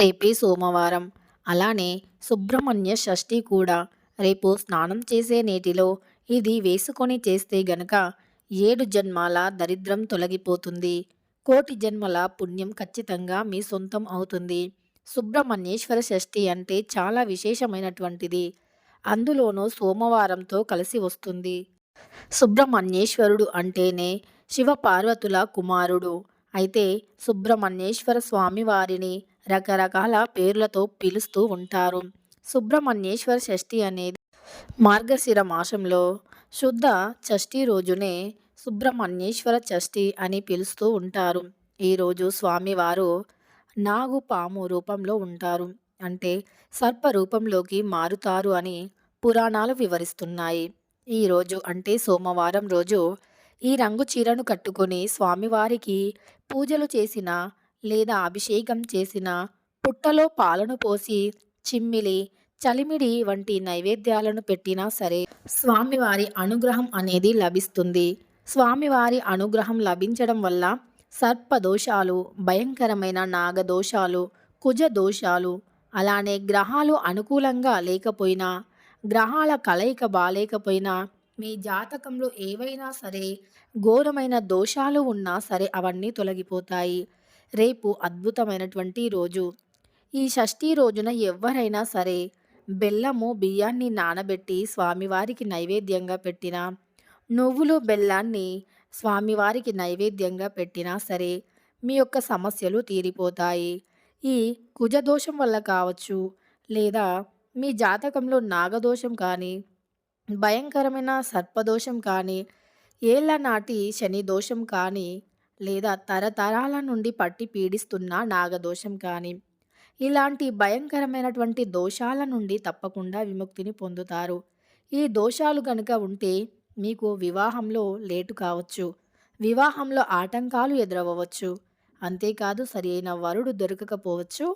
రేపే సోమవారం. అలానే సుబ్రహ్మణ్య షష్ఠి కూడా. రేపు స్నానం చేసే నీటిలో ఇది వేసుకొని చేస్తే గనక ఏడు జన్మాల దరిద్రం తొలగిపోతుంది. కోటి జన్మల పుణ్యం ఖచ్చితంగా మీ సొంతం అవుతుంది. సుబ్రహ్మణ్యేశ్వర షష్ఠి అంటే చాలా విశేషమైనటువంటిది. అందులోనూ సోమవారంతో కలిసి వస్తుంది. సుబ్రహ్మణ్యేశ్వరుడు అంటేనే శివపార్వతుల కుమారుడు. అయితే సుబ్రహ్మణ్యేశ్వర స్వామి వారిని రకరకాల పేర్లతో పిలుస్తూ ఉంటారు. సుబ్రహ్మణ్యేశ్వర షష్ఠి అనేది మార్గశిర మాసంలో శుద్ధ షష్ఠి రోజునే సుబ్రహ్మణ్యేశ్వర షష్ఠి అని పిలుస్తూ ఉంటారు. ఈరోజు స్వామివారు నాగు పాము రూపంలో ఉంటారు. అంటే సర్ప రూపంలోకి మారుతారు అని పురాణాలు వివరిస్తున్నాయి. ఈరోజు అంటే సోమవారం రోజు ఈ రంగు చీరను కట్టుకొని స్వామివారికి పూజలు చేసిన లేదా అభిషేకం చేసిన పుట్టలో పాలను పోసి చిమ్మిలి చలిమిడి వంటి నైవేద్యాలను పెట్టినా సరే స్వామివారి అనుగ్రహం అనేది లభిస్తుంది. స్వామివారి అనుగ్రహం లభించడం వల్ల సర్పదోషాలు భయంకరమైన నాగదోషాలు కుజ దోషాలు అలానే గ్రహాలు అనుకూలంగా లేకపోయినా గ్రహాల కలయిక బాలేకపోయినా మీ జాతకంలో ఏవైనా సరే ఘోరమైన దోషాలు ఉన్నా సరే అవన్నీ తొలగిపోతాయి. రేపు అద్భుతమైనటువంటి రోజు. ఈ షష్ఠి రోజున ఎవరైనా సరే బెల్లము బియ్యాన్ని నానబెట్టి స్వామివారికి నైవేద్యంగా పెట్టిన నువ్వులు బెల్లాన్ని స్వామివారికి నైవేద్యంగా పెట్టినా సరే మీ యొక్క సమస్యలు తీరిపోతాయి. ఈ కుజదోషం వల్ల కావచ్చు లేదా మీ జాతకంలో నాగదోషం కానీ భయంకరమైన సర్పదోషం కానీ ఏళ్ళ నాటి శని దోషం కానీ లేదా తరతరాల నుండి పట్టి పీడిస్తున్న నాగదోషం కానీ ఇలాంటి భయంకరమైనటువంటి దోషాల నుండి తప్పకుండా విముక్తిని పొందుతారు. ఈ దోషాలు కనుక ఉంటే మీకు వివాహంలో లేటు కావచ్చు. వివాహంలో ఆటంకాలు ఎదురవ్వచ్చు. అంతేకాదు సరి అయిన వరుడు దొరకకపోవచ్చు.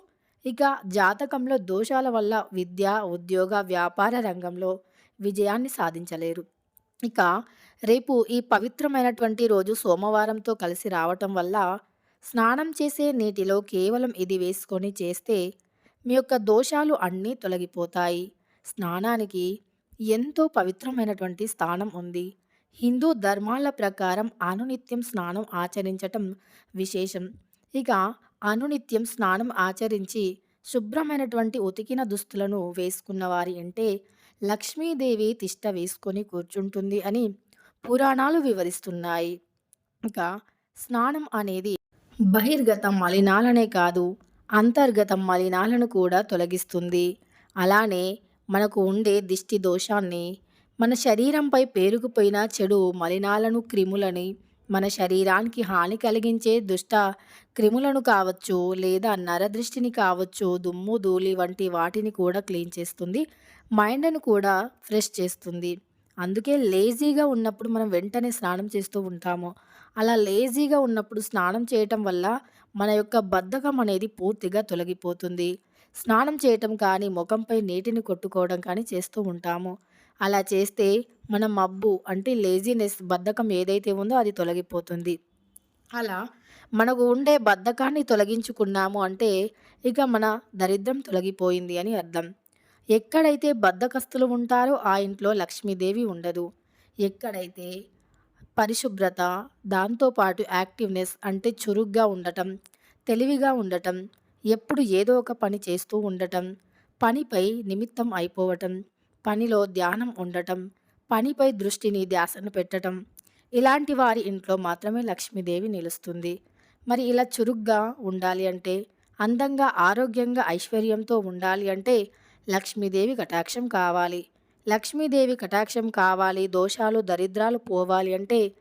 ఇక జాతకంలో దోషాల వల్ల విద్య ఉద్యోగ వ్యాపార రంగంలో విజయాన్ని సాధించలేరు. ఇక రేపు ఈ పవిత్రమైనటువంటి రోజు సోమవారంతో కలిసి రావటం వల్ల స్నానం చేసే నీటిలో కేవలం ఇది వేసుకొని చేస్తే మీ యొక్క దోషాలు అన్నీ తొలగిపోతాయి. స్నానానికి ఎంతో పవిత్రమైనటువంటి స్థానం ఉంది. హిందూ ధర్మాల ప్రకారం అనునిత్యం స్నానం ఆచరించటం విశేషం. ఇక అనునిత్యం స్నానం ఆచరించి శుభ్రమైనటువంటి ఉతికిన దుస్తులను వేసుకున్న వారి అంటే లక్ష్మీదేవి తిష్ట వేసుకొని కూర్చుంటుంది అని పురాణాలు వివరిస్తున్నాయి. ఇక స్నానం అనేది బహిర్గత మలినాలనే కాదు అంతర్గత మలినాలను కూడా తొలగిస్తుంది. అలానే మనకు ఉండే దిష్టి దోషాన్ని మన శరీరంపై పేరుకుపోయిన చెడు మలినాలను క్రిములని మన శరీరానికి హాని కలిగించే దుష్ట క్రిములను కావచ్చు లేదా నరదృష్టిని కావచ్చు దుమ్ము ధూళి వంటి వాటిని కూడా క్లీన్ చేస్తుంది మైండ్ను కూడా ఫ్రెష్ చేస్తుంది. అందుకే లేజీగా ఉన్నప్పుడు మనం వెంటనే స్నానం చేస్తూ ఉంటాము. అలా లేజీగా ఉన్నప్పుడు స్నానం చేయటం వల్ల మన యొక్క బద్ధకం అనేది పూర్తిగా తొలగిపోతుంది. స్నానం చేయటం కానీ ముఖంపై నీటిని కొట్టుకోవడం కానీ చేస్తూ ఉంటాము. అలా చేస్తే మన మబ్బు అంటే లేజీనెస్ బద్ధకం ఏదైతే ఉందో అది తొలగిపోతుంది. అలా మనకు ఉండే బద్ధకాన్ని తొలగించుకున్నాము అంటే ఇక మన దరిద్రం తొలగిపోయింది అని అర్థం. ఎక్కడైతే బద్దకస్తులు ఉంటారో ఆ ఇంట్లో లక్ష్మీదేవి ఉండదు. ఎక్కడైతే పరిశుభ్రత దాంతోపాటు యాక్టివ్నెస్ అంటే చురుగ్గా ఉండటం తెలివిగా ఉండటం ఎప్పుడు ఏదో ఒక పని చేస్తూ ఉండటం పనిపై నిమిత్తం అయిపోవటం పనిలో ధ్యానం ఉండటం పనిపై దృష్టిని ధ్యాసను పెట్టటం ఇలాంటి వారి ఇంట్లో మాత్రమే లక్ష్మీదేవి నిలుస్తుంది. మరి ఇలా చురుగ్గా ఉండాలి అంటే అందంగా ఆరోగ్యంగా ఐశ్వర్యంతో ఉండాలి అంటే లక్ష్మీదేవి కటాక్షం కావాలి. లక్ష్మీదేవి కటాక్షం కావాలి దోషాలు దరిద్రాలు పోవాలి అంటే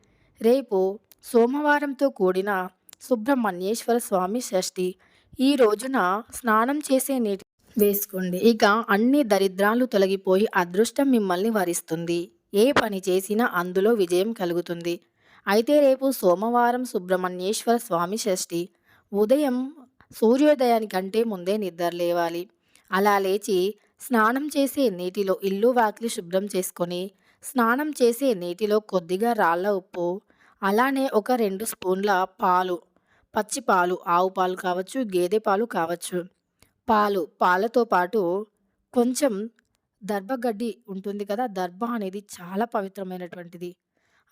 రేపు సోమవారంతో కూడిన సుబ్రహ్మణ్యేశ్వర స్వామి షష్ఠి. ఈ రోజున స్నానం చేసే నీటి వేసుకోండి. ఇక అన్ని దరిద్రాలు తొలగిపోయి అదృష్టం మిమ్మల్ని వరిస్తుంది. ఏ పని చేసినా అందులో విజయం కలుగుతుంది. అయితే రేపు సోమవారం సుబ్రహ్మణ్యేశ్వర స్వామి షష్ఠి. ఉదయం సూర్యోదయానికంటే ముందే నిద్ర లేవాలి. అలా లేచి స్నానం చేసే నీటిలో ఇల్లు వాకిలి శుభ్రం చేసుకొని స్నానం చేసే నీటిలో కొద్దిగా రాళ్ళ ఉప్పు అలానే ఒక రెండు స్పూన్ల పాలు పచ్చి పాలు ఆవు పాలు కావచ్చు గేదె పాలు కావచ్చు పాలు, పాలతో పాటు కొంచెం దర్భగడ్డి ఉంటుంది కదా! దర్భ అనేది చాలా పవిత్రమైనటువంటిది.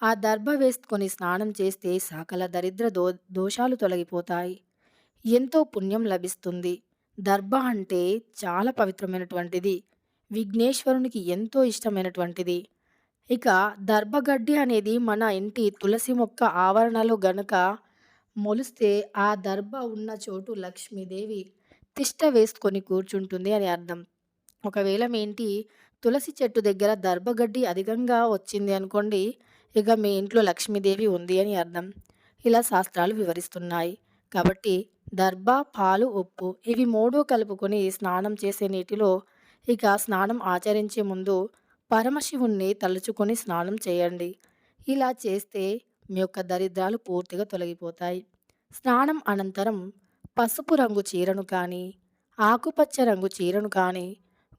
ఆ దర్భ వేసుకొని స్నానం చేస్తే సకల దరిద్ర దో దోషాలు తొలగిపోతాయి. ఎంతో పుణ్యం లభిస్తుంది. దర్భ అంటే చాలా పవిత్రమైనటువంటిది. విఘ్నేశ్వరునికి ఎంతో ఇష్టమైనటువంటిది. ఇక దర్భగడ్డి అనేది మన ఇంటి తులసి మొక్క ఆవరణలో గనక మొలిస్తే ఆ దర్భ ఉన్న చోటు లక్ష్మీదేవి తిష్ట వేసుకొని కూర్చుంటుంది అని అర్థం. ఒకవేళ మీ ఇంటి తులసి చెట్టు దగ్గర దర్భగడ్డి అధికంగా వచ్చింది అనుకోండి, ఇక మీ ఇంట్లో లక్ష్మీదేవి ఉంది అని అర్థం. ఇలా శాస్త్రాలు వివరిస్తున్నాయి. కాబట్టి దర్భ, పాలు, ఉప్పు ఇవి మూడు కలుపుకొని స్నానం చేసే నీటిలో ఇక స్నానం ఆచరించే ముందు పరమశివుణ్ణి తలుచుకొని స్నానం చేయండి. ఇలా చేస్తే మీ యొక్క దరిద్రాలు పూర్తిగా తొలగిపోతాయి. స్నానం అనంతరం పసుపు రంగు చీరను కానీ, ఆకుపచ్చ రంగు చీరను కానీ,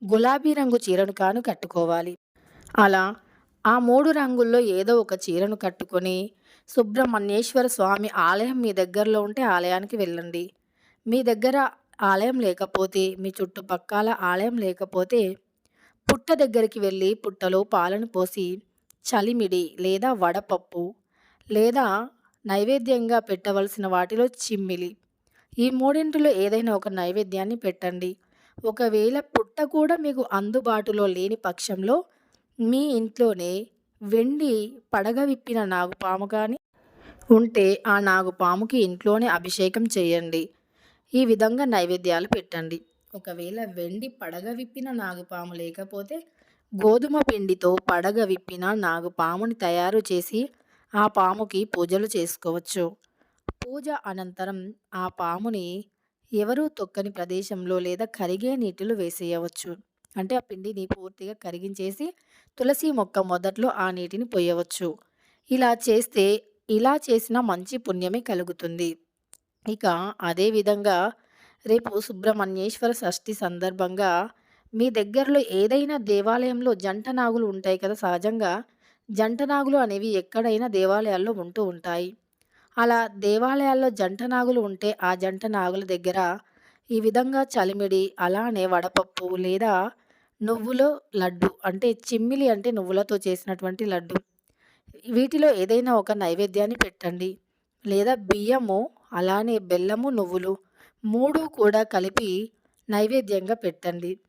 గులాబీ రంగు చీరను కానీ కట్టుకోవాలి. అలా ఆ మూడు రంగుల్లో ఏదో ఒక చీరను కట్టుకొని సుబ్రహ్మణ్యేశ్వర స్వామి ఆలయం మీ దగ్గరలో ఉంటే ఆలయానికి వెళ్ళండి. మీ దగ్గర ఆలయం లేకపోతే, మీ చుట్టుపక్కల ఆలయం లేకపోతే పుట్ట దగ్గరికి వెళ్ళి పుట్టలో పాలను పోసి చలిమిడి లేదా వడపప్పు లేదా నైవేద్యంగా పెట్టవలసిన వాటిలో చిమ్మిలి ఈ మూడింటిలో ఏదైనా ఒక నైవేద్యాన్ని పెట్టండి. ఒకవేళ పుట్ట కూడా మీకు అందుబాటులో లేని పక్షంలో మీ ఇంట్లోనే వెండి పడగ విప్పిన నాగుపాము కానీ ఉంటే ఆ నాగుపాముకి ఇంట్లోనే అభిషేకం చేయండి. ఈ విధంగా నైవేద్యాలు పెట్టండి. ఒకవేళ వెండి పడగ విప్పిన నాగుపాము లేకపోతే గోధుమ పిండితో పడగ విప్పిన నాగుపాముని తయారు చేసి ఆ పాముకి పూజలు చేసుకోవచ్చు. పూజ అనంతరం ఆ పాముని ఎవరూ తొక్కని ప్రదేశంలో లేదా కరిగే నీటిలో వేసేయవచ్చు. అంటే ఆ పిండిని పూర్తిగా కరిగించేసి తులసి మొక్క మొదట్లో ఆ నీటిని పోయవచ్చు ఇలా చేస్తే ఇలా చేసిన మంచి పుణ్యమే కలుగుతుంది. ఇక అదే విధంగా రేపు సుబ్రహ్మణ్యేశ్వర షష్ఠి సందర్భంగా మీ దగ్గరలో ఏదైనా దేవాలయంలో జంట నాగులు ఉంటాయి కదా! సహజంగా జంట నాగులు అనేవి ఎక్కడైనా దేవాలయాల్లో ఉంటూ ఉంటాయి. అలా దేవాలయాల్లో జంట నాగులు ఉంటే ఆ జంట నాగుల దగ్గర ఈ విధంగా చలిమిడి, అలానే వడపప్పు లేదా నువ్వుల లడ్డు అంటే చిమ్మిలి అంటే నువ్వులతో చేసినటువంటి లడ్డు. వీటిలో ఏదైనా ఒక నైవేద్యాన్ని పెట్టండి. లేదా బియ్యము, అలానే బెల్లము, నువ్వులు మూడు కూడా కలిపి నైవేద్యంగా పెట్టండి.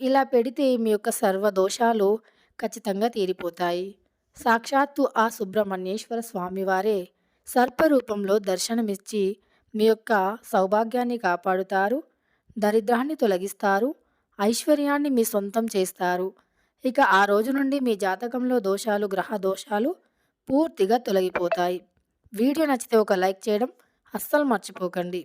ఇలా పెడితే మీ యొక్క సర్వ దోషాలు ఖచ్చితంగా తీరిపోతాయి. సాక్షాత్తు ఆ సుబ్రహ్మణ్యేశ్వర స్వామివారే సర్పరూపంలో దర్శనమిచ్చి మీ యొక్క సౌభాగ్యాన్ని కాపాడుతారు. దరిద్రాన్ని తొలగిస్తారు. ఐశ్వర్యాన్ని మీ సొంతం చేస్తారు. ఇక ఆ రోజు నుండి మీ జాతకంలో దోషాలు, గ్రహ దోషాలు పూర్తిగా తొలగిపోతాయి. వీడియో నచ్చితే ఒక లైక్ చేయడం అస్సలు మర్చిపోకండి.